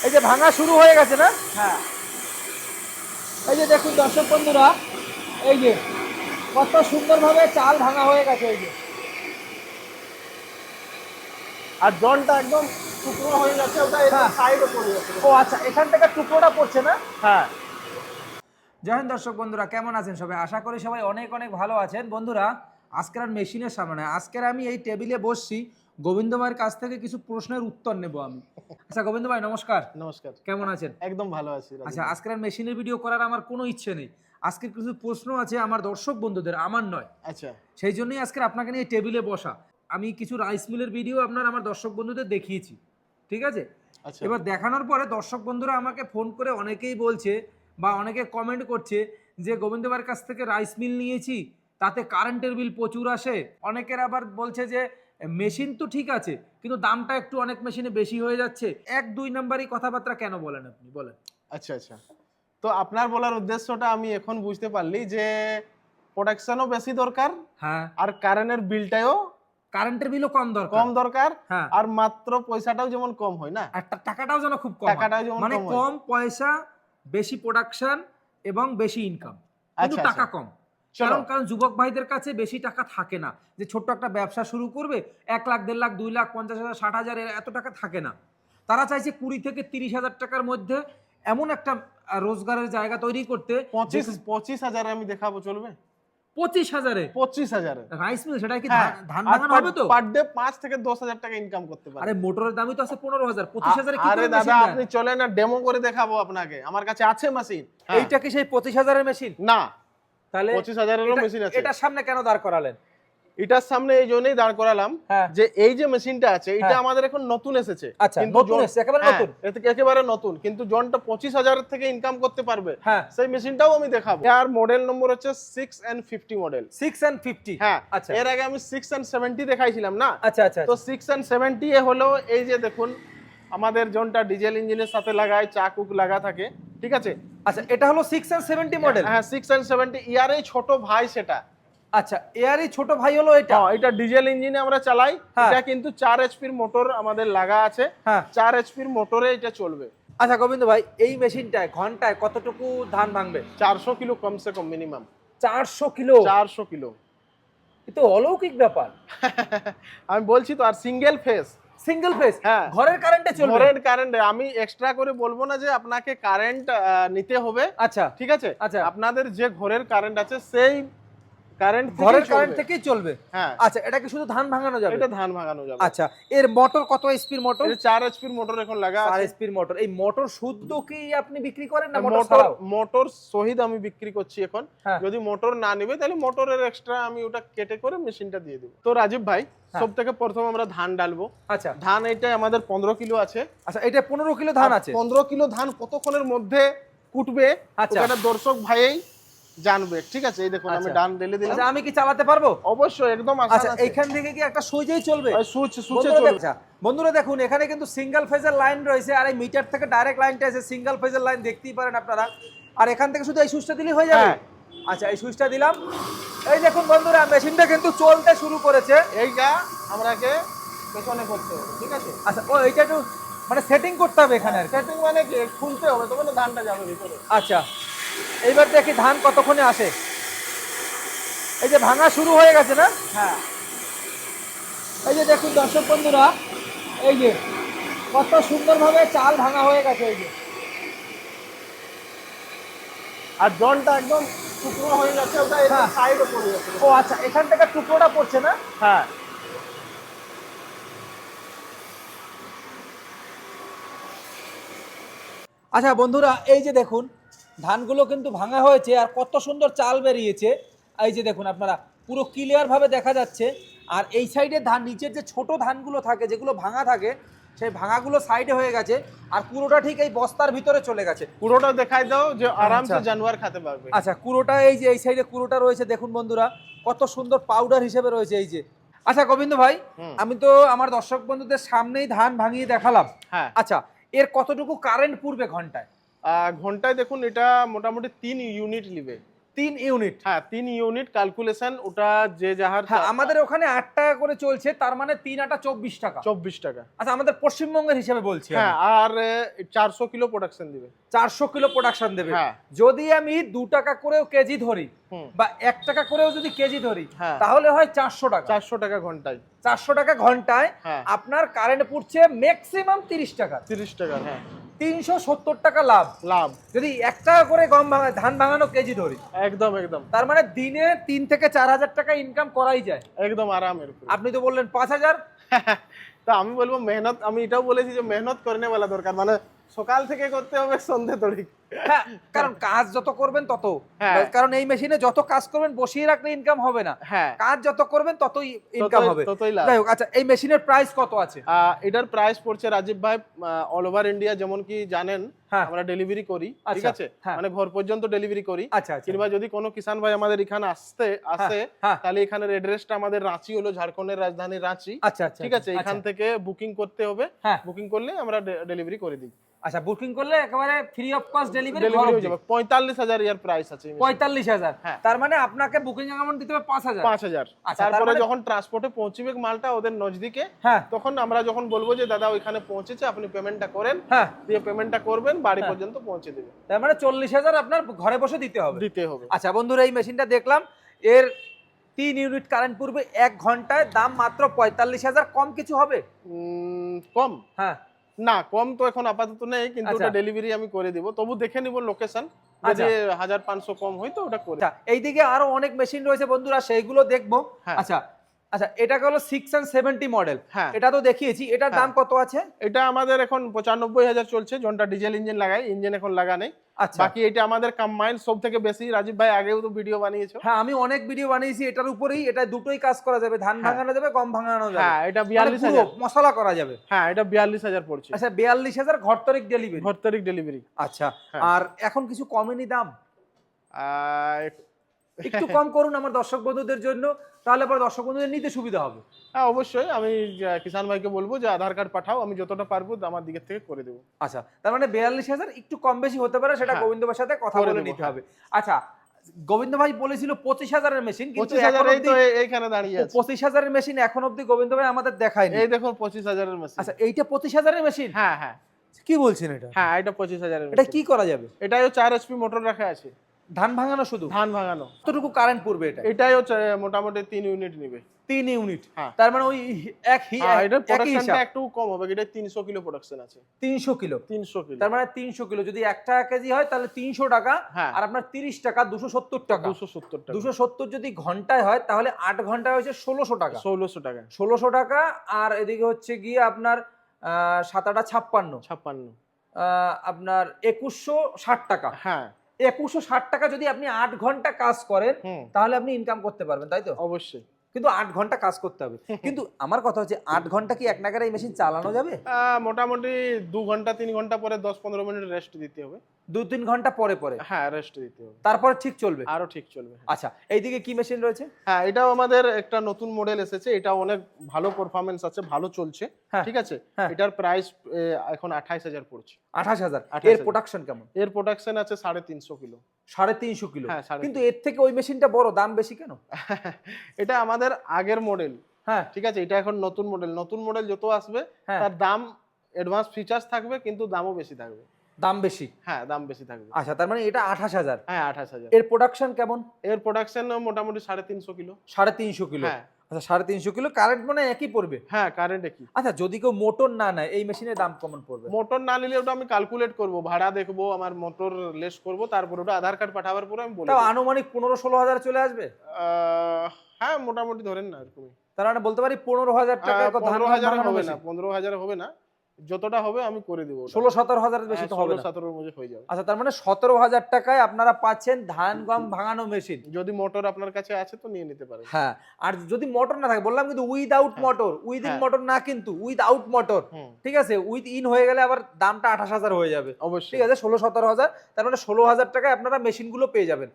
এই যে ভাঙা শুরু হয়ে গেছে না? হ্যাঁ। এই যে দেখুন দর্শক বন্ধুরা এই যে কত সুন্দরভাবে চাল ভাঙা হয়ে গেছে এই যে। আর জনটা একদম টুকরো হয়ে যাচ্ছে ওটা হ্যাঁ। সাইডে পড়ে যাচ্ছে ও আচ্ছা এখান থেকে টুকরোটা পড়ছে না? হ্যাঁ। জয় হিন্দ দর্শক বন্ধুরা কেমন আছেন সবাই? আশা করি সবাই অনেক অনেক ভালো আছেন। বন্ধুরা আজকের আর মেশিনের সামনে আজকের আমি এই টেবিলে বসছি গোবিন্দ ভাইয়ের কাছ থেকে কিছু প্রশ্নের উত্তর নেব আমি। আচ্ছা গোবিন্দ ভাই নমস্কার। নমস্কার। কেমন আছেন? একদম ভালো আছি আচ্ছা আজকের মেশিনের ভিডিও করার আমার কোনো ইচ্ছে নেই। আজকের কিছু প্রশ্ন আছে আমার দর্শক বন্ধুদের আমার নয়। আচ্ছা। সেই জন্যই আজকের আপনাকে নিয়ে টেবিলে বসা। আমি কিছু রাইস মিলের ভিডিও আপনার আমার দর্শক বন্ধুদের দেখিয়েছি। ঠিক আছে? আচ্ছা। এবার দেখানোর পরে দর্শক বন্ধুরা আমাকে ফোন করে অনেকেই বলছে বা অনেকে কমেন্ট করছে যে গোবিন্দ ভাইয়ের কাছ থেকে রাইস মিল নিয়েছি তাতে কারেন্টের বিল প্রচুর আসে। অনেকের আবার বলছে যে মেশিন তো ঠিক আছে কিন্তু দামটা একটু অনেক মেশিনে বেশি হয়ে যাচ্ছে। এক দুই নাম্বারই কথাবার্তা কেন বলেন আপনি? বলেন। আচ্ছা আচ্ছা। তো আপনার বলার উদ্দেশ্যটা আমি এখন বুঝতে পারলি যে প্রোডাকশনও বেশি দরকার হ্যাঁ। আর কারেন্টের বিলটাও কারেন্টের বিলও কম দরকার। কম দরকার হ্যাঁ। আর মাত্র পয়সাটাও যেমন কম হয় না। আর টাকাটাও যেন খুব কম টাকাটাও যেমন মানে কম। কম পয়সা বেশি প্রোডাকশন এবং বেশি ইনকাম কিন্তু আচ্ছা, টাকা আচ্ছা। কম। চলো কারণ কারণ যুবক ভাইদের কাছে বেশি টাকা থাকে না। যে ছোট্ট একটা ব্যবসা শুরু করবে এক লাখ দেড় লাখ দুই লাখ পঞ্চাশ হাজার ষাট হাজার এত টাকা থাকে না। তারা চাইছে কুড়ি থেকে তিরিশ হাজার টাকার মধ্যে এমন একটা রোজগারের জায়গা তৈরি করতে পঁচিশ পঁচিশ হাজারে আমি দেখাবো চলবে? পঁচিশ হাজারে? পঁচিশ হাজারে। রাইস মিল সেটা কি হ্যাঁ, ধান- হবে তো? পার ডে পাঁচ থেকে দশ হাজার টাকা ইনকাম করতে পারে। আরে মোটরের দামই তো আছে পনেরো হাজার। পঁচিশ হাজারে আরে দাদা আপনি চলে না ডেমো করে দেখাবো আপনাকে। আমার কাছে আছে মেশিন এইটা কি সেই পঁচিশ হাজারের মেশিন না। তাহলে পঁচিশ হাজারেরও মেশিন আছে। এটার সামনে কেন দাঁড় করালেন? এটার সামনে এই জন্যই দাঁড় করালাম হ্যাঁ। যে এই যে মেশিনটা আছে এটা হ্যাঁ। আমাদের এখন নতুন এসেছে। আচ্ছা একেবারে হ্যাঁ, নতুন। একেবারে নতুন। কিন্তু জনটা পঁচিশ হাজারের থেকে ইনকাম করতে পারবে সেই মেশিনটাও আমি দেখাবো। আর মডেল নম্বর হচ্ছে six and fifty model six and fifty হ্যাঁ আচ্ছা। এর আগে আমি সিক্স অ্যান্ড সেভেন্টি দেখাইছিলাম না? আচ্ছা আচ্ছা তো সিক্স অ্যান্ড সেভেন্টি হলো এই যে দেখুন আমাদের জনটা ডিজেল ইঞ্জিনের সাথে লাগায় চাকুক লাগা থাকে ঠিক আছে? আচ্ছা এটা হলো সিক্স অ্যান্ড সেভেন্টি মডেল হ্যাঁ সিক্স অ্যান্ড সেভেন্টি ইয়ার এই ছোট ভাই সেটা। আচ্ছা এয়ারই ছোট ভাই হলো এটা? হ্যাঁ এটা ডিজেল ইঞ্জিনে আমরা চালাই হ্যাঁ। এটা কিন্তু চার এইচপির মোটর আমাদের লাগা আছে হ্যাঁ। চার এইচপির মোটরে এটা চলবে। আচ্ছা গোবিন্দ ভাই এই মেশিনটায় ঘন্টায় কতটুকু ধান ভাঙবে? চারশো কিলো কমসে কম মিনিমাম চারশো কিলো? চারশো কিলো। কিন্তু অলৌকিক ব্যাপার। আমি বলছি তো আর সিঙ্গেল ফেস সিঙ্গেল ফেজ হ্যাঁ। ঘরের কারেন্টে চলবে। ঘরের কারেন্ট আমি এক্সট্রা করে বলব না যে আপনাকে কারেন্ট নিতে হবে। আচ্ছা। ঠিক আছে? আচ্ছা। আপনাদের যে ঘরের কারেন্ট আছে সেই কারেন্ট ঘরের কারেন্ট থেকেই চলবে। হ্যাঁ। আচ্ছা এটা কি শুধু ধান ভাঙানো যাবে? এটা ধান ভাঙানো যাবে। আচ্ছা এর মোটর কত এসপির মোটর এটা চার এইচপির মোটর এখন লাগা আছে। এসপির মোটর এই মোটর শুদ্ধ কি আপনি বিক্রি করেন না মোটর মোটর ছাড়াও? মোটর সহিত আমি বিক্রি করছি এখন। হ্যাঁ। যদি মোটর না নেবে তাহলে মোটরের এক্সট্রা আমি ওটা কেটে করে মেশিনটা দিয়ে দেবো। তো রাজীব ভাই হ্যাঁ। সব থেকে প্রথম আমরা ধান ডালবো। আচ্ছা। ধান এটা আমাদের পনেরো কিলো আছে। আচ্ছা এটা পনেরো কিলো ধান আছে? পনেরো কিলো ধান কতক্ষণের মধ্যে কুটবে? আচ্ছা। দর্শক ভাইয়েই জানবে। ঠিক আছে এই দেখুন আমি আচ্ছা। ডান ঢেলে দিলাম। আচ্ছা আমি কি চালাতে পারব? অবশ্যই একদম আচ্ছা আছে। এইখান থেকে কি একটা সুইচেই চলবে? সুচে বন্ধুরা চলবে। আচ্ছা, বন্ধুরা দেখুন এখানে কিন্তু সিঙ্গেল ফেজের লাইন রয়েছে আর এই মিটার থেকে ডাইরেক্ট লাইনটা এসে সিঙ্গেল ফেজের লাইন দেখতেই পারেন আপনারা। আর এখান থেকে শুধু এই সুইচটা দিলেই হয়ে যাবে? হ্যাঁ। আচ্ছা এই সুইচটা দিলাম। এই দেখুন বন্ধুরা মেশিনটা কিন্তু চলতে শুরু করেছে। এইটা আমরাকে পেছনে করতে হবে ঠিক আছে? আচ্ছা ও এইটা একটু মানে সেটিং করতে হবে এখানে সেটিং মানে কি? খুলতে হবে তবে না ধানটা যাবে ভিতরে। আচ্ছা। এইবার দেখি ধান কতক্ষণে আসে? এই যে ভাঙা শুরু হয়ে গেছে না? হ্যাঁ। এই যে দেখুন দর্শক বন্ধুরা এই যে কত সুন্দরভাবে চাল ভাঙা হয়ে গেছে এই যে। আর জলটা একদম টুকরো হয়ে যাচ্ছে ওটা হ্যাঁ। সাইডে পড়ে যাচ্ছে ও আচ্ছা এখান থেকে টুকরোটা পড়ছে না? হ্যাঁ। আচ্ছা বন্ধুরা এই যে দেখুন ধানগুলো কিন্তু ভাঙা হয়েছে আর কত সুন্দর চাল বেরিয়েছে। এই যে দেখুন আপনারা পুরো ক্লিয়ার ভাবে দেখা যাচ্ছে। আর এই সাইডে ধান নিচের যে ছোট ধানগুলো থাকে যেগুলো ভাঙা থাকে সেই ভাঙাগুলো সাইডে হয়ে গেছে। আর পুরোটা ঠিক এই বস্তার ভিতরে চলে গেছে। পুরোটা দেখাই দাও যে আরামসে আচ্ছা। জানোয়ার খেতে পারবে। আচ্ছা কুড়োটা এই যে এই সাইডে কুড়োটা রয়েছে দেখুন বন্ধুরা কত সুন্দর পাউডার হিসেবে রয়েছে এই যে। আচ্ছা গোবিন্দ ভাই আমি তো আমার দর্শক বন্ধুদের সামনেই ধান ভাঙিয়ে দেখালাম। হ্যাঁ। আচ্ছা এর কতটুকু কারেন্ট পূর্বে ঘন্টায়? ঘন্টায় দেখুন এটা মোটামুটি তিন ইউনিট নিবে। তিন ইউনিট হ্যাঁ তিন ইউনিট ক্যালকুলেশন ওটা যে যাহার হ্যাঁ আমাদের ওখানে আট টাকা করে চলছে তার মানে তিন আটা চব্বিশ টাকা। চব্বিশ টাকা। আচ্ছা আমাদের পশ্চিমবঙ্গের হিসাবে বলছি হ্যাঁ আর চারশো কিলো প্রোডাকশন দিবে। চারশো কিলো প্রোডাকশন দেবে। হ্যাঁ। যদি আমি দু টাকা করেও কেজি ধরি বা এক টাকা করেও যদি কেজি ধরি হ্যাঁ। তাহলে হয় চারশো টাকা। চারশো টাকা ঘন্টায়। চারশো টাকা ঘন্টায় হ্যাঁ। আপনার কারেন্ট পড়ছে ম্যাক্সিমাম তিরিশ টাকা। তিরিশ টাকা হ্যাঁ। তিনশো সত্তর টাকা লাভ। লাভ। যদি এক টাকা করে গম ভাঙা ধান ভাঙানো কেজি ধরি। একদম একদম। তার মানে দিনে তিন থেকে চার হাজার টাকা ইনকাম করাই যায়। একদম আরামের। আপনি তো বললেন পাঁচ হাজার। তা আমি বলব মেহনত আমি এটাও বলেছি যে মেহনত করে নেওয়া দরকার। মানে সকাল থেকে করতে হবে সন্ধ্যে তড়ি হ্যাঁ কারণ কাজ যত করবেন তত। হ্যাঁ। কারণ এই মেশিনে যত কাজ করবেন বসিয়ে রাখলে ইনকাম হবে না। হ্যাঁ। কাজ যত করবেন ততই ইনকাম হবে। যাই হোক আচ্ছা এই মেশিনের প্রাইস কত আছে? এটার প্রাইস পড়ছে রাজীব ভাই অল ওভার ইন্ডিয়া যেমন কি জানেন আমরা ডেলিভারি করি ঠিক আচ্ছা, আছে। মানে ঘর পর্যন্ত ডেলিভারি করি। আচ্ছা আচ্ছা। কিংবা যদি কোনো কিষান ভাই আমাদের এখানে আসতে আসে তাহলে এখানের অ্যাড্রেসটা আমাদের রাঁচি হলো ঝাড়খণ্ডের রাজধানী রাঁচি। ঠিক আছে? এখান থেকে বুকিং করতে হবে। বুকিং করলে আমরা ডেলিভারি করে দিই। আচ্ছা বুকিং করলে একেবারে free of cost delivery delivery হয়ে যাবে। পঁয়তাল্লিশ হাজার ইয়ার প্রাইস আছে পঁয়তাল্লিশ হাজার। হ্যাঁ। তার মানে আপনাকে বুকিং অ্যামাউন্ট দিতে হবে পাঁচ হাজার। পাঁচ হাজার। আচ্ছা, তারপরে মানে- যখন ট্রান্সপোর্টে পৌঁছবে মালটা ওদের নজদিকে হ্যাঁ। তখন আমরা যখন বলব যে দাদা ওইখানে পৌঁছেছে আপনি পেমেন্টটা করেন হ্যাঁ। দিয়ে পেমেন্টটা করবেন বাড়ি হ্যাঁ। পর্যন্ত পৌঁছে দেবে। তার মানে চল্লিশ হাজার আপনার ঘরে বসে দিতে হবে। দিতে হবে। আচ্ছা বন্ধুরা এই মেশিনটা দেখলাম। এর তিন ইউনিট কারেন্ট পূর্বে এক ঘন্টায় দাম মাত্র পঁয়তাল্লিশ হাজার। কম কিছু হবে? কম। হ্যাঁ। না কম তো এখন আপাতত নেই কিন্তু আচ্ছা। ওটা ডেলিভারি আমি করে দিব তবু দেখে নিব লোকেশন আচ্ছা। যদি হাজার পাঁচশো কম হয় তো ওটা করে আচ্ছা এইদিকে আরও অনেক মেশিন রয়েছে বন্ধুরা সেইগুলো দেখব হ্যাঁ। আচ্ছা আচ্ছা এটা হলো সিক্স অ্যান্ড সেভেন্টি মডেল হ্যাঁ। এটা তো দেখিয়েছি এটার দাম কত আছে? এটা আমাদের এখন পঁচানব্বই হাজার চলছে জনটা ডিজেল ইঞ্জিন লাগাই ইঞ্জিন এখন লাগা নেই। আচ্ছা। বাকি এটা আমাদের কম্বাইন সব থেকে বেশি রাজীব ভাই আগেও তো ভিডিও বানিয়েছো। হ্যাঁ আমি অনেক ভিডিও বানিয়েছি এটার উপরেই এটা দুটোই কাজ করা যাবে ধান হ্যাঁ। ভাঙানো যাবে গম ভাঙানো যাবে। হ্যাঁ এটা মানে বিয়াল্লিশ হাজার। মশলা করা যাবে। হ্যাঁ এটা বিয়াল্লিশ হাজার পড়ছে। আচ্ছা বিয়াল্লিশ হাজার ঘর তরিক ডেলিভারি ঘর তারিখ ডেলিভারি আচ্ছা হ্যাঁ। আর এখন কিছু কমেনি দাম? একটু কম করুন আমার দর্শক বন্ধুদের জন্য। তাহলে পরে দর্শক বন্ধুদের নিতে সুবিধা হবে। হ্যাঁ অবশ্যই। আমি কিষান ভাইকে বলব যে আধার কার্ড পাঠাও আমি যতটা পারব আমার দিকের থেকে করে দেবো। আচ্ছা তার মানে বিয়াল্লিশ হাজার একটু কম বেশি হতে পারে সেটা হ্যাঁ। গোবিন্দ ভাইয়ের সাথে কথা বলে নিতে হ্যাঁ। হবে। আচ্ছা গোবিন্দ ভাই বলেছিল পঁচিশ হাজারের মেশিন কিন্তু এইখানে দাঁড়িয়ে আছে। পঁচিশ হাজারের মেশিন এখন অব্দি গোবিন্দ ভাই আমাদের দেখায়নি। এই দেখুন পঁচিশ হাজারের মেশিন আচ্ছা এইটা পঁচিশ হাজারের মেশিন হ্যাঁ হ্যাঁ। কি বলছেন এটা? হ্যাঁ এটা পঁচিশ হাজারের এটা কি করা যাবে? এটাও চার এইচপি মোটর রাখা আছে। ধান ভাঙানো শুধু? ধান ভাঙানো। কতটুকু কারেন্ট পড়বে এটা এটাই চা- মোটামুটি তিন ইউনিট নিবে। তিন ইউনিট হ্যাঁ। তার মানে ওই এক হি- হ্যাঁ এটার প্রোডাকশনটা একটু কম হবে এটা তিনশো কিলো প্রোডাকশন আছে। তিনশো কিলো। তিনশো কিলো। তার মানে তিনশো কিলো। যদি এক টাকা কেজি হয় তাহলে তিনশো টাকা। হ্যাঁ। আর আপনার তিরিশ টাকা দুশো সত্তর টাকা। দুশো সত্তর টাকা। দুশো সত্তর যদি ঘন্টায় হয় তাহলে আট ঘন্টায় হচ্ছে ষোলোশো টাকা। ষোলোশো টাকা। ষোলোশো টাকা আর এদিকে হচ্ছে গিয়ে আপনার আহ, সাত আটা ছাপ্পান্ন। ছাপ্পান্ন। আপনার একুশশো ষাট টাকা। হ্যাঁ। একুশশো ষাট টাকা যদি আপনি আট ঘণ্টা কাজ করেন তাহলে আপনি ইনকাম করতে পারবেন তাই তো? অবশ্যই। কিন্তু আট ঘণ্টা কাজ করতে হবে। কিন্তু আমার কথা হচ্ছে আট ঘণ্টা কি এক নাগারে এই মেশিন চালানো যাবে? মোটামুটি দু ঘণ্টা তিন ঘণ্টা পরে দশ পনেরো মিনিট রেস্ট দিতে হবে। দু তিন ঘণ্টা পরে পরে? হ্যাঁ রেস্ট দিতে হবে। তারপরে ঠিক চলবে? আরও ঠিক চলবে আচ্ছা এইদিকে কি মেশিন রয়েছে? হ্যাঁ এটাও আমাদের একটা নতুন মডেল এসেছে এটা অনেক ভালো পারফরমেন্স আছে ভালো চলছে হ্যাঁ। ঠিক আছে? হ্যাঁ। এটার প্রাইস এখন আঠাইশ হাজার পড়ছে। আঠাশ হাজার। 28,000 এর প্রোডাকশন কেমন? এর প্রোডাকশন আছে সাড়ে তিনশো কিলো। সাড়ে তিনশো কিলো। হ্যাঁ কিন্তু এর থেকে ওই মেশিনটা বড় দাম বেশি কেন? এটা আমাদের আগের মডেল হ্যাঁ। ঠিক আছে এটা এখন নতুন মডেল নতুন মডেল যত আসবে হ্যাঁ। তার দাম অ্যাডভান্স ফিচার্স থাকবে কিন্তু দামও বেশি থাকবে। দাম বেশি? হ্যাঁ দাম বেশি থাকবে। আচ্ছা তার মানে এটা আঠাশ হাজার। হ্যাঁ আঠাশ হাজার। এর প্রোডাকশন কেমন? এর প্রোডাকশন মোটামুটি সাড়ে তিনশো কিলো। সাড়ে তিনশো কিলো। হ্যাঁ। আচ্ছা সাড়ে তিনশো কিলো কারেন্ট মানে একই পড়বে? হ্যাঁ কারেন্ট একই। আচ্ছা যদি কেউ মোটর না নেয় এই মেশিনের দাম কেমন পড়বে? মোটর না নিলে ওটা আমি ক্যালকুলেট করব ভাড়া দেখব আমার মোটর লেস করব তারপর ওটা আধার কার্ড পাঠাবার পরে আমি বলব আনুমানিক পনেরো ষোলো হাজার চলে আসবে? আহ, হ্যাঁ মোটামুটি ধরেন না এরকমই। তার মানে বলতে পারি পনেরো হাজার টাকা পনেরো হাজার হবে না পনেরো হাজার হবে না। যতটা হবে আমি করে দিব ষোলো সতেরো হাজারের বেশি তো হবে না। সতেরোর মধ্যে হয়ে যাবে। আচ্ছা তার মানে সতেরো হাজার টাকায় আপনারা পাচ্ছেন ধান গম ভাঙানো মেশিন। যদি মোটর আপনার কাছে আছে তো নিয়ে নিতে পারেন। হ্যাঁ আর যদি মোটর না থাকে বললাম কিন্তু উইদাউট হ্যাঁ। মোটর উইথ ইন হ্যাঁ। মোটর না কিন্তু উইদাউট মোটর ঠিক আছে? উইথ ইন হয়ে গেলে আবার দামটা আঠাশ হাজার হয়ে যাবে। অবশ্যই। ঠিক আছে? ষোলো সতেরো হাজার তার মানে ষোলো হাজার টাকায় আপনারা মেশিনগুলো পেয়ে যাবেন।